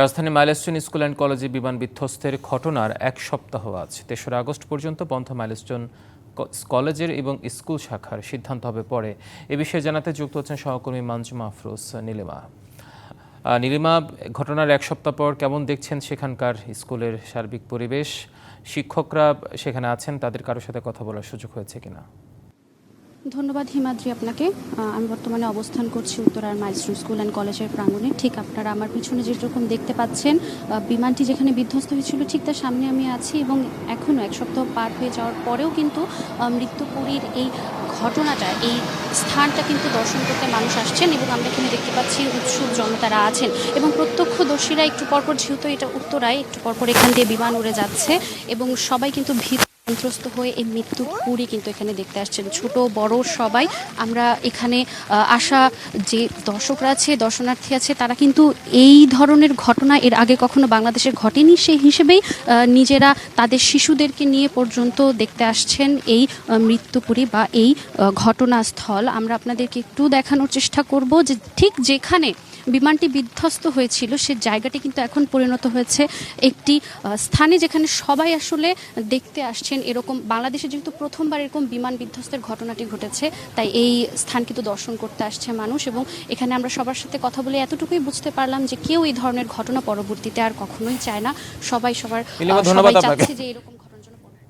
রাজধানী milestone school and কলেজে বিমান বিধ্বস্তের ঘটনার এক সপ্তাহ আজ। তেসরা আগস্ট পর্যন্ত বন্ধ মাইলস্টোন কলেজের এবং স্কুল শাখার সিদ্ধান্ত হবে পরে। এ বিষয়ে জানাতে যুক্ত হচ্ছেন সহকর্মী মানজুমা আফরোজ, নীলিমা। নীলিমা, ঘটনার এক সপ্তাহ পর কেমন দেখছেন সেখানকার স্কুলের সার্বিক পরিবেশ? শিক্ষকরা সেখানে আছেন, তাদের কারোর সাথে কথা বলার সুযোগ হয়েছে কিনা? ধন্যবাদ হিমাদ্রি আপনাকে। আমি বর্তমানে অবস্থান করছি উত্তরার মাইলস্টোন স্কুল অ্যান্ড কলেজের প্রাঙ্গণে। ঠিক আপনারা আমার পিছনে যেরকম দেখতে পাচ্ছেন বিমানটি যেখানে বিধ্বস্ত হয়েছিল ঠিক তার সামনে আমি আছি এবং এখনও এক সপ্তাহ পার হয়ে যাওয়ার পরেও কিন্তু মৃত্যুপুরীর এই ঘটনাটা, এই স্থানটা কিন্তু দর্শন করতে মানুষ আসছেন এবং আমরা এখানে দেখতে পাচ্ছি উৎসুক জনতারা আছেন এবং প্রত্যক্ষদর্শীরা একটু পরপর, যেহেতু এটা উত্তরায়, একটু পরপর এখান দিয়ে বিমান উড়ে যাচ্ছে এবং সবাই কিন্তু ভীত সন্ত্রস্ত হয়ে এই মৃত্যু পুরী কিন্তু এখানে দেখতে আসছেন। ছোট, বড় সবাই। আমরা এখানে আসা যে দর্শকরা আছে, দর্শনার্থী আছে, তারা কিন্তু এই ধরনের ঘটনা এর আগে কখনো বাংলাদেশে ঘটেনি। সেই হিসেবেই নিজেরা তাদের শিশুদেরকে নিয়ে পর্যন্ত দেখতে আসছেন এই মৃত্যুপুরী বা এই ঘটনাস্থল। আমরা আপনাদেরকে একটু দেখানোর চেষ্টা করব যে ঠিক যেখানে বিমানটি বিধ্বস্ত হয়েছিল সে জায়গাটি কিন্তু এখন পরিণত হয়েছে একটি স্থানে যেখানে সবাই আসলে দেখতে আসছেন এরকম বাংলাদেশে যেহেতু প্রথমবার এরকম বিমান বিধ্বস্তের ঘটনাটি ঘটেছে তাই এই স্থান কিন্তু দর্শন করতে আসছে মানুষ এবং এখানে আমরা সবার সাথে কথা বলে এতটুকুই বুঝতে পারলাম যে কেউ এই ধরনের ঘটনা পরবর্তীতে আর কখনোই চায় না সবাই সবার ধন্যবাদ সবাই। চাচ্ছে যে এরকম